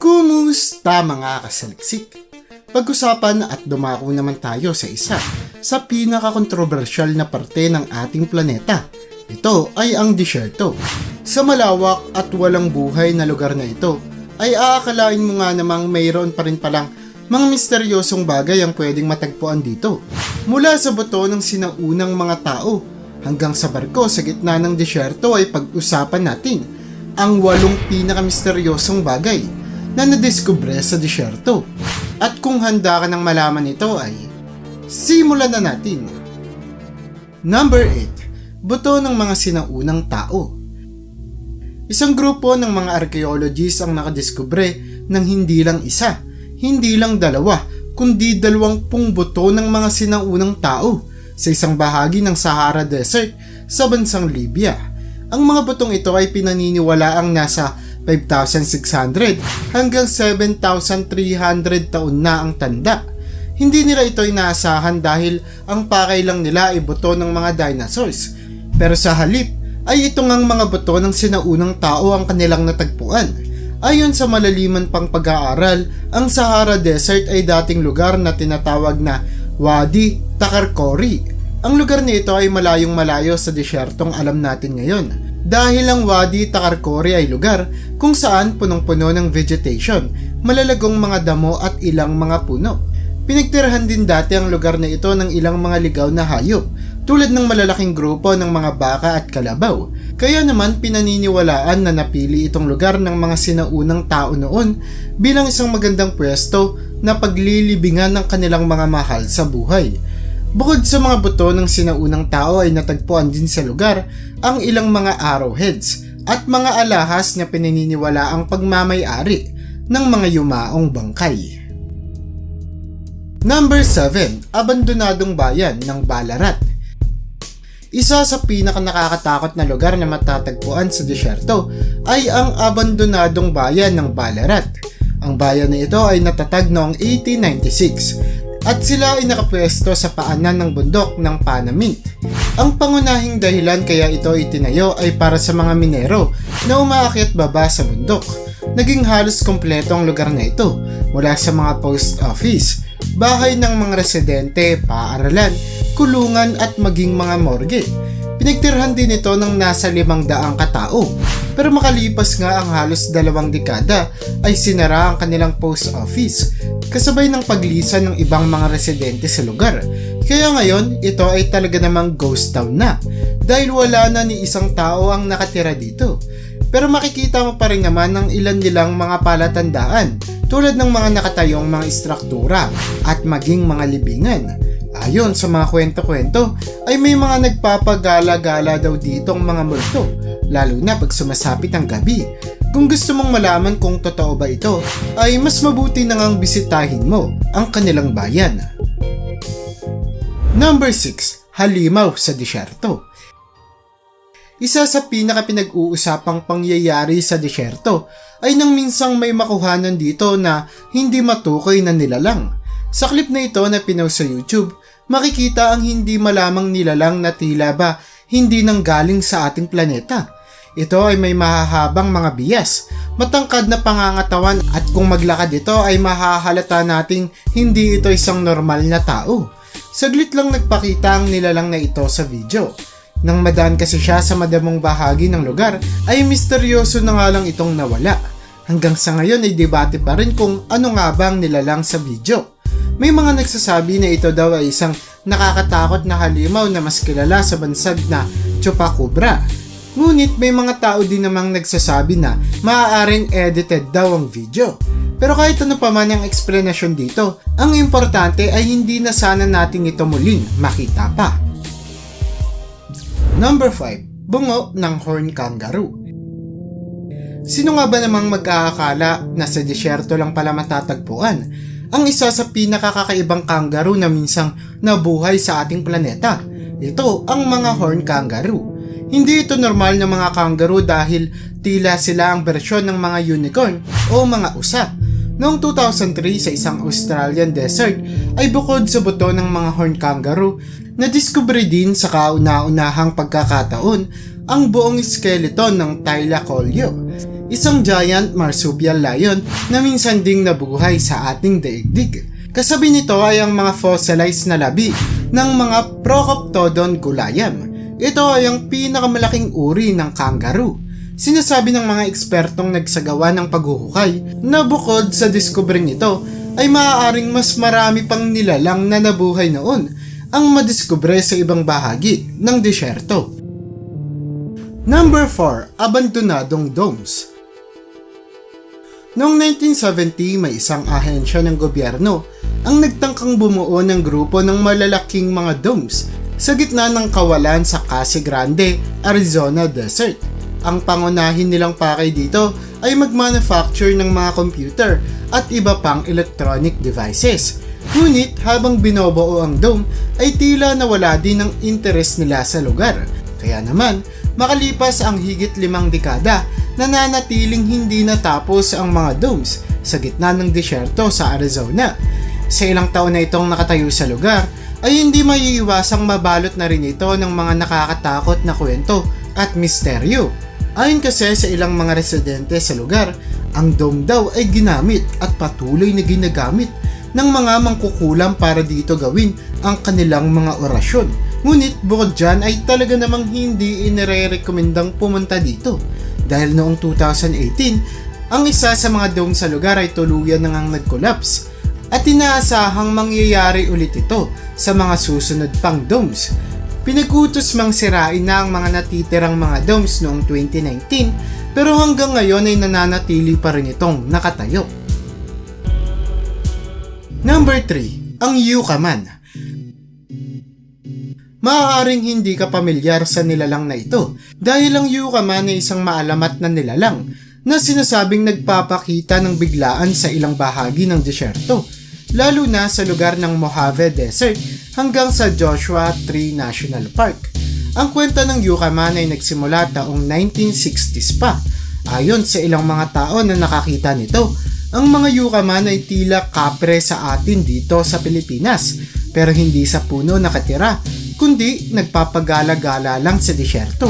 Kumusta mga kasaliksik? Pag-usapan at dumako naman tayo sa isa sa pinaka-controversial na parte ng ating planeta. Ito ay ang disyerto. Sa malawak at walang buhay na lugar na ito, ay aakalain mo nga namang mayroon pa rin palang mga misteryosong bagay ang pwedeng matagpuan dito. Mula sa buto ng sinaunang mga tao hanggang sa barko sa gitna ng disyerto ay pag-usapan natin ang walong pinakamisteryosong bagay na nadiskubre sa disyerto. At kung handa ka ng malaman ito ay simulan na natin. Number 8. Buto ng mga sinaunang tao. Isang grupo ng mga archaeologists ang nakadiskubre ng hindi lang isa, hindi lang dalawa, kundi dalawampung buto ng mga sinaunang tao sa isang bahagi ng Sahara Desert sa bansang Libya. Ang mga butong ito ay pinaniniwala ang nasa 5,600 hanggang 7,300 taon na ang tanda. Hindi nila ito inaasahan dahil ang pakay lang nila ay buto ng mga dinosaurs. Pero sa halip ay ito ngang mga buto ng sinaunang tao ang kanilang natagpuan. Ayon sa malaliman pang pag-aaral, ang Sahara Desert ay dating lugar na tinatawag na Wadi Takarkori. Ang lugar nito ay malayong malayo sa disyertong alam natin ngayon dahil ang Wadi Takarkori ay lugar kung saan punong-puno ng vegetation, malalagong mga damo at ilang mga puno. Pinagtirahan din dati ang lugar na ito ng ilang mga ligaw na hayop tulad ng malalaking grupo ng mga baka at kalabaw. Kaya naman pinaniniwalaan na napili itong lugar ng mga sinaunang tao noon bilang isang magandang pwesto na paglilibingan ng kanilang mga mahal sa buhay. Bukod sa mga buto ng sinaunang tao ay natagpuan din sa lugar ang ilang mga arrowheads at mga alahas na pinaniniwala ang pagmamayari ng mga yumaong bangkay. Number 7. Abandonadong bayan ng Ballarat isa sa pinaka nakakatakot na lugar na matatagpuan sa disyerto ay ang abandonadong bayan ng Ballarat. Ang bayan na ito ay natatag noong 1896 at sila ay nakapwesto sa paanan ng bundok ng Panamint. Ang pangunahing dahilan kaya ito itinayo ay para sa mga minero na umaakyat baba sa bundok. Naging halos kompleto ang lugar na ito mula sa mga post office, bahay ng mga residente, paaralan, kulungan at maging mga morgue. Pinagtirhan din ito ng nasa limang daang katao. Pero makalipas nga ang halos dalawang dekada ay sinara ang kanilang post office kasabay ng paglisan ng ibang mga residente sa lugar. Kaya ngayon, ito ay talaga namang ghost town na dahil wala na ni isang tao ang nakatira dito. Pero makikita mo pa rin naman ng ilan nilang mga palatandaan tulad ng mga nakatayong mga istruktura at maging mga libingan. Ayon sa mga kwento-kwento ay may mga nagpapagala-gala daw ditong mga multo lalo na pag sumasapit ang gabi. Kung gusto mong malaman kung totoo ba ito ay mas mabuti na ngang bisitahin mo ang kanilang bayan. Number 6. Halimaw sa disyerto isa sa pinaka pinag-uusapang pangyayari sa disyerto ay nang minsang may makuhanan dito na hindi matukoy na nilalang. Sa clip na ito na pinost sa YouTube, makikita ang hindi malamang nilalang na tila ba hindi nang galing sa ating planeta. Ito ay may mahahabang mga bias, matangkad na pangangatawan at kung maglakad ito ay mahahalata nating hindi ito isang normal na tao. Saglit lang nagpakita ang nilalang na ito sa video. Nang madaan kasi siya sa madamong bahagi ng lugar, ay misteryoso na nga lang itong nawala. Hanggang sa ngayon ay debate pa rin kung ano nga ba ang nilalang sa video. May mga nagsasabi na ito daw ay isang nakakatakot na halimaw na mas kilala sa bansag na Chupacabra. Ngunit may mga tao din namang nagsasabi na maaaring edited daw ang video. Pero kahit ano pa man ang eksplanasyon dito, ang importante ay hindi na sana natin ito muling makita pa. Number 5. Bungo ng Horn Kangaroo Sino nga ba namang magkakakala na sa disyerto lang pala matatagpuan ang isa sa pinakakakaibang kangaroo na minsang nabuhay sa ating planeta? Ito ang mga horn kangaroo. Hindi ito normal na mga kangaroo dahil tila sila ang bersyon ng mga unicorn o mga usa. Noong 2003 sa isang Australian desert ay bukod sa buto ng mga horn kangaroo, nadiskubre din sa kauna-unahang pagkakataon ang buong skeleton ng Thylacoleo. isang giant marsupial lion na minsan ding nabuhay sa ating daigdig. Kasabi nito ay ang mga fossilized na labi ng mga Procoptodon gulayam. Ito ay ang pinakamalaking uri ng kangaroo. Sinasabi ng mga ekspertong nagsagawa ng paghuhukay na bukod sa discovering ito ay maaaring mas marami pang nilalang na nabuhay noon ang madiskubre sa ibang bahagi ng disyerto. Number 4. Abandonadong Domes Noong 1970, may isang ahensya ng gobyerno ang nagtangkang bumuo ng grupo ng malalaking mga domes sa gitna ng kawalan sa Casa Grande, Arizona Desert. Ang pangunahin nilang pakay dito ay mag-manufacture ng mga computer at iba pang electronic devices. Ngunit habang binobuo ang dome ay tila nawala din ang interest nila sa lugar. Kaya naman, makalipas ang higit limang dekada, nananatiling hindi natapos ang mga domes sa gitna ng disyerto sa Arizona. Sa ilang taon na itong nakatayo sa lugar, ay hindi maiiwasang mabalot na rin ito ng mga nakakatakot na kwento at misteryo. Ayon kasi sa ilang mga residente sa lugar, ang dome daw ay ginamit at patuloy na ginagamit ng mga mangkukulam para dito gawin ang kanilang mga orasyon. Ngunit bukod dyan ay talaga namang hindi inire-recommendang pumunta dito dahil noong 2018, ang isa sa mga dome sa lugar ay tuluyan nang nag-collapse at inaasahang mangyayari ulit ito sa mga susunod pang domes. Pinag-utos mang sirain na ang mga natitirang mga domes noong 2019 pero hanggang ngayon ay nananatili pa rin itong nakatayo. Number 3. Ang Yukaman Maaaring hindi ka pamilyar sa nilalang na ito dahil ang Yukaman ay isang maalamat na nilalang na sinasabing nagpapakita ng biglaan sa ilang bahagi ng disyerto lalo na sa lugar ng Mojave Desert hanggang sa Joshua Tree National Park. Ang kwenta ng Yukaman ay nagsimula taong 1960s pa. Ayon sa ilang mga tao na nakakita nito, ang mga Yukaman ay tila kapre sa atin dito sa Pilipinas pero hindi sa puno nakatira kundi nagpapagala-gala lang sa disyerto.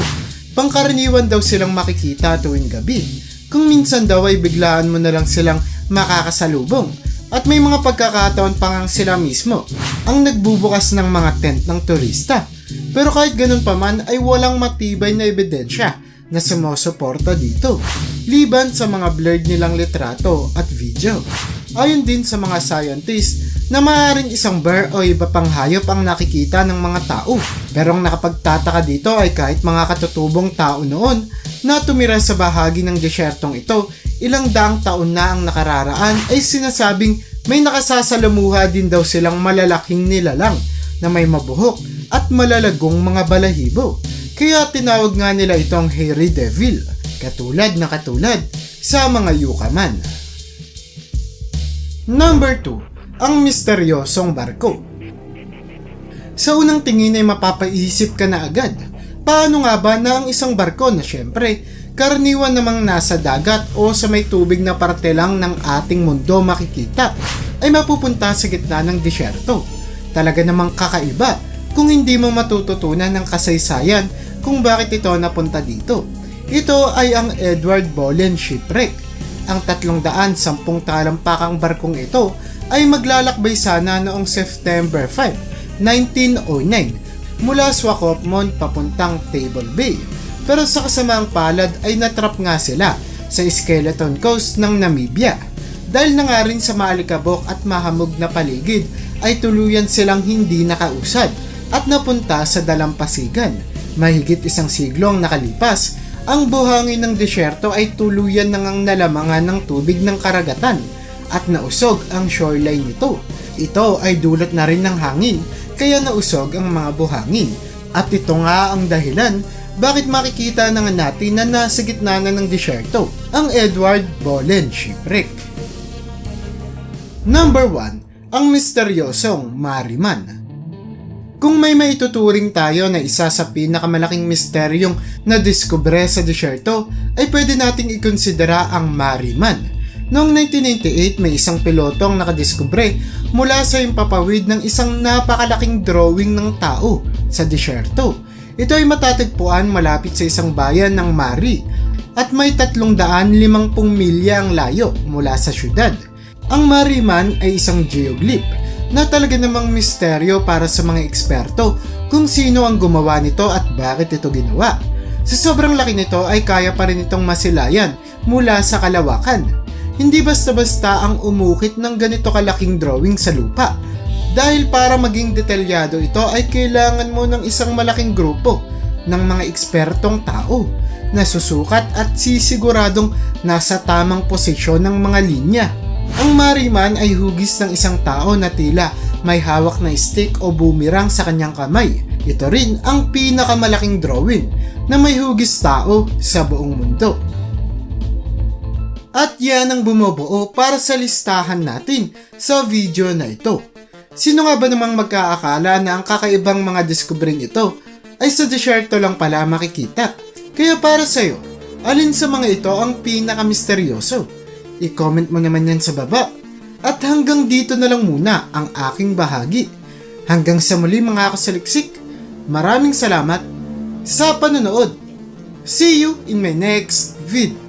Pangkaraniwan daw silang makikita tuwing gabi. Kung minsan daw ay biglaan mo na lang silang makakasalubong at may mga pagkakataon pa ngang sila mismo ang nagbubukas ng mga tent ng turista. Pero kahit ganun pa man ay walang matibay na ebidensya na sumusuporta dito, liban sa mga blurred nilang litrato at video. Ayon din sa mga scientists na maaaring isang bear o iba pang hayop ang nakikita ng mga tao. Pero ang nakapagtataka dito ay kahit mga katutubong tao noon na tumira sa bahagi ng desyertong ito, ilang daang taon na ang nakararaan ay sinasabing may nakasasalamuha din daw silang malalaking nilalang na may mabuhok at malalagong mga balahibo. Kaya tinawag nga nila itong hairy devil, katulad na katulad sa mga yukaman. Number 2. Ang misteryosong barko. Sa unang tingin ay mapapaisip ka na agad. Paano nga ba na ang isang barko na syempre, karaniwan namang nasa dagat o sa may tubig na parte lang ng ating mundo makikita, ay mapupunta sa gitna ng disyerto. Talaga namang kakaiba kung hindi mo matututunan ng kasaysayan kung bakit ito napunta dito. Ito ay ang Edward Bolen Shipwreck. Ang 310 talampakang barkong ito ay maglalakbay sana noong September 5, 1909 mula Swakopmund papuntang Table Bay. Pero sa kasamaang palad ay natrap nga sila sa Skeleton Coast ng Namibia. Dahil na nga rin sa maalikabok at mahamog na paligid ay tuluyan silang hindi nakausad at napunta sa dalampasigan. Mahigit isang siglo ang nakalipas, ang buhangin ng disyerto ay tuluyan nang ang nalamangan ng tubig ng karagatan at nausog ang shoreline nito. Ito ay dulot na rin ng hangin kaya nausog ang mga buhangin. At ito nga ang dahilan bakit makikita na nga natin na nasa gitna na ng disyerto ang Edward Bolen Shipwreck. Number 1. Ang misteryosong Mariman. Kung may maituturing tayo na isa sa pinakamalaking misteryong na diskubre sa disyerto, ay pwede nating ikonsidera ang Mariman. Noong 1998, may isang pilotong nakadiskubre mula sa impapawid ng isang napakalaking drawing ng tao sa disyerto. Ito ay matatagpuan malapit sa isang bayan ng Mari. at may 350 milya ang layo mula sa syudad. Ang Mariman ay isang geoglyph na talaga namang misteryo para sa mga eksperto kung sino ang gumawa nito at bakit ito ginawa. Sa sobrang laki nito ay kaya pa rin itong masilayan mula sa kalawakan. Hindi basta-basta ang umukit ng ganito kalaking drawing sa lupa. Dahil para maging detalyado ito ay kailangan mo ng isang malaking grupo ng mga ekspertong tao na susukat at sisiguradong nasa tamang posisyon ng mga linya. Ang mariman ay hugis ng isang tao na tila may hawak na stick o boomerang sa kanyang kamay. Ito rin ang pinakamalaking drawing na may hugis tao sa buong mundo. At yan ang bumubuo para sa listahan natin sa video na ito. Sino nga ba namang magkaakala na ang kakaibang mga diskubring ito ay sa desierto lang pala makikita? Kaya para sa'yo, alin sa mga ito ang pinakamisteryoso? I-comment mo naman yan sa baba. At hanggang dito na lang muna ang aking bahagi. Hanggang sa muli mga kasaliksik, maraming salamat sa panonood. See you in my next vid.